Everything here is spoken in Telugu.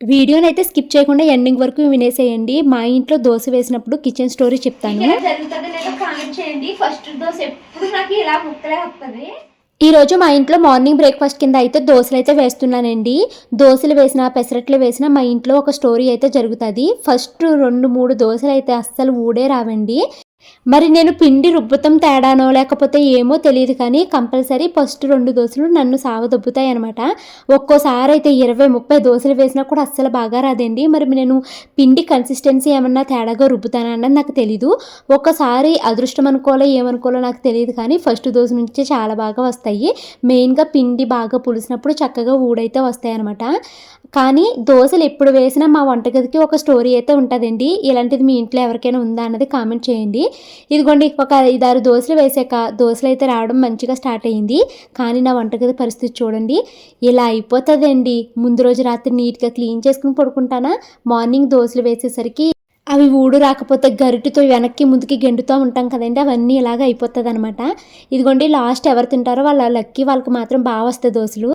వీడియోని అయితే స్కిప్ చేయకుండా ఎండింగ్ వరకు వినేసేయండి. మా ఇంట్లో దోశ వేసినప్పుడు కిచెన్ స్టోరీ చెప్తాను. ఫస్ట్ ఎప్పుడు నాకు ఇలా ముక్కలే వస్తుంది ఈ రోజు మా ఇంట్లో మార్నింగ్ బ్రేక్ఫాస్ట్ కింద అయితే దోశలు అయితే వేస్తున్నానండి. దోశలు వేసిన పెసరట్లు వేసిన మా ఇంట్లో ఒక స్టోరీ అయితే జరుగుతుంది. ఫస్ట్ రెండు మూడు దోశలు అయితే అస్సలు ఊడే రావండి. మరి నేను పిండి రుబ్బుతం తేడానో లేకపోతే ఏమో తెలియదు కానీ కంపల్సరీ ఫస్ట్ రెండు దోశలు నన్ను సావదొబ్బుతాయి అనమాట ఒక్కోసారి అయితే ఇరవై ముప్పై దోశలు వేసినా కూడా అస్సలు బాగా రాదండి. మరి నేను పిండి కన్సిస్టెన్సీ ఏమన్నా తేడాగా రుబ్బుతానా అన్నది నాకు తెలీదు. ఒక్కసారి అదృష్టం అనుకోవాలో ఏమనుకోవాలో నాకు తెలియదు కానీ ఫస్ట్ దోశ నుంచే చాలా బాగా వస్తాయి. మెయిన్గా పిండి బాగా పులిసినప్పుడు చక్కగా ఊడైతే వస్తాయి అనమాట కానీ దోశలు ఎప్పుడు వేసినా మా వంటగదికి ఒక స్టోరీ అయితే ఉంటుందండి. ఇలాంటిది మీ ఇంట్లో ఎవరికైనా ఉందా అన్నది కామెంట్ చేయండి. ఇదిగోండి ఒక ఐదారు దోశలు వేసాక దోశలు అయితే రావడం మంచిగా స్టార్ట్ అయ్యింది. కానీ నా వంటగది పరిస్థితి చూడండి ఇలా అయిపోతుందండి. ముందు రోజు రాత్రి నీట్గా క్లీన్ చేసుకుని పడుకుంటానా? మార్నింగ్ దోశలు వేసేసరికి అవి ఊడు రాకపోతే గరిటితో వెనక్కి ముందుకి గెండుతూ ఉంటాం కదండి అవన్నీ ఇలాగ అయిపోతుంది అనమాట ఇదిగోండి లాస్ట్ ఎవరు తింటారో వాళ్ళ లక్కి వాళ్ళకి మాత్రం బాగా వస్తాయి దోశలు